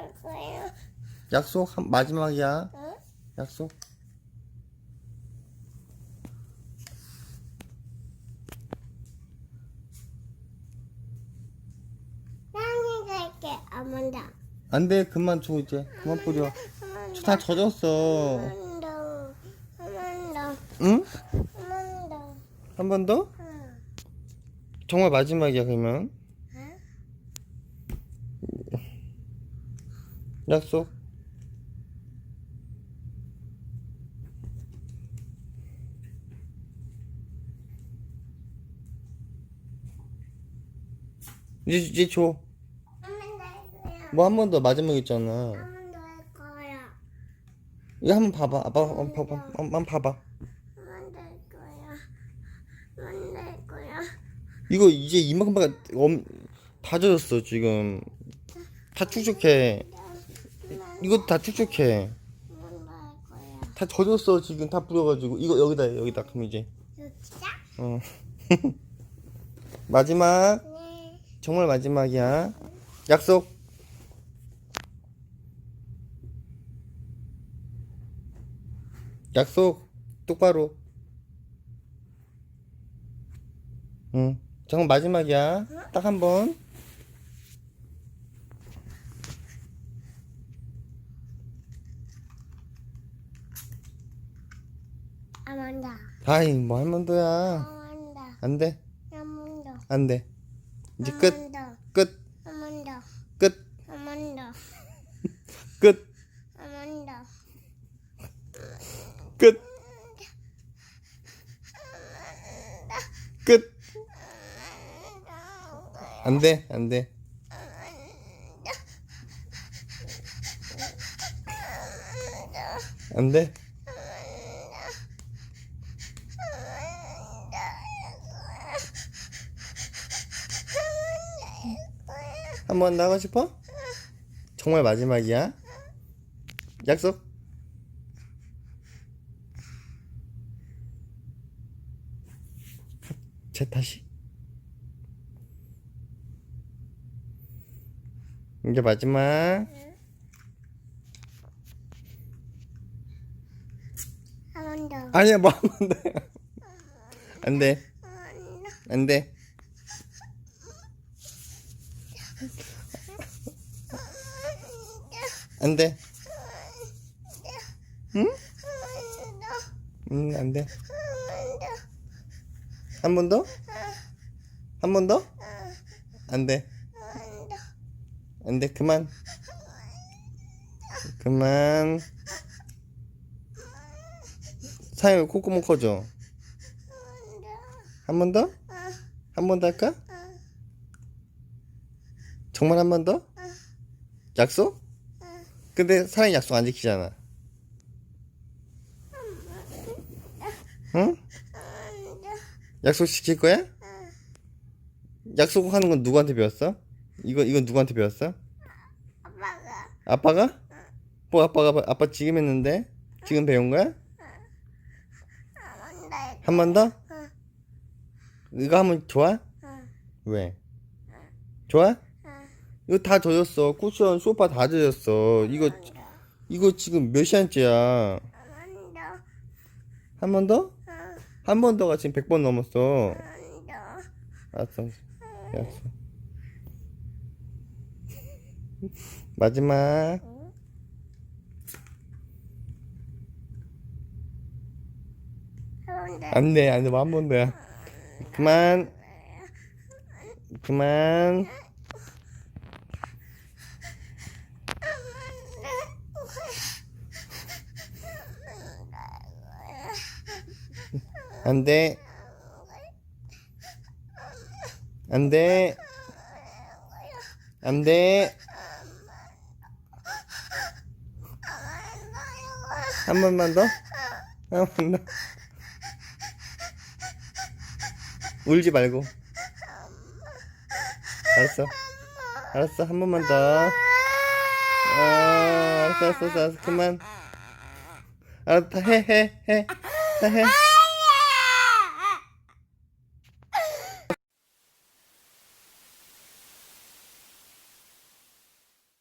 갈 거야. 약속 한, 마지막이야. 응? 약속. 나는 갈게. 아몬다. 안 돼, 그만 줘, 이제. 그만 뿌려. 아몬다. 다 젖었어. 아몬다. 아몬다. 응? 아몬다. 한 번 더? 응. 정말 마지막이야, 그러면. 응? 약속. 이제, 이제 줘. 뭐 한 번 더 마지막 있잖아. 아몬다 할 거야. 이거 한 번 봐봐. 아빠 한번 봐봐. 한번 봐봐. 거야. 거야. 이거 이제 이만큼밖에 엄, 다 젖었어 지금. 다 축축해. 이것도 다 축축해. 거야. 다 젖었어 지금 다 뿌려가지고 이거 여기다 해, 여기다 그럼 이제. 진짜? 어. 마지막 네. 정말 마지막이야. 약속. 약속 똑바로. 응. 정말 마지막이야. 딱 한 번. 아몬다. 아이 뭐 더야. 아몬다. 안 돼. 아몬다. 안 돼. 이제 끝. 끝. 아몬다. 끝. 아몬다. 끝. 아몬다. 끝. 끝. 안 돼. 안 돼. 안 돼. 한번 나가고 싶어? 정말 마지막이야. 약속. 제 다시. 이제 마지막. 아몬다. 아니야, 뭐 하면 돼. 안 돼. 안 돼. 안 돼. 응? 응, 안 돼. 한 번 더? 한 번 더? 안 돼. 안 돼. 그만. 그만. 사연 콧구멍 커져. 한 번 더? 한 번 더 할까? 정말 한 번 더? 약속? 근데 사랑이 약속 안 지키잖아. 응? 약속 지킬 거야? 약속하는 건 누구한테 배웠어? 이거 이건 누구한테 배웠어? 아빠가 아빠가? 뭐 아빠가 아빠 지금 했는데 지금 배운 거야? 한 번 더? 응. 이거 하면 좋아? 응. 왜? 좋아? 응. 이거 다 젖었어. 쿠션, 소파 다 젖었어. 이거 이거 지금 몇 시간째야? 한 번 더? 응. 한번 더가 지금 100번 넘었어. 알았어. 알았어. 마지막. 안 돼, 안 돼. 한 번 더야. 그만. 그만. 안 돼. 안 돼. 안 돼. 한 번만 더? 한 번 더? 울지 말고. 알았어. 알았어. 한 번만 더. 어, 알았어, 알았어, 알았어. 그만. 알았다. 해, 해, 해. 해, 해.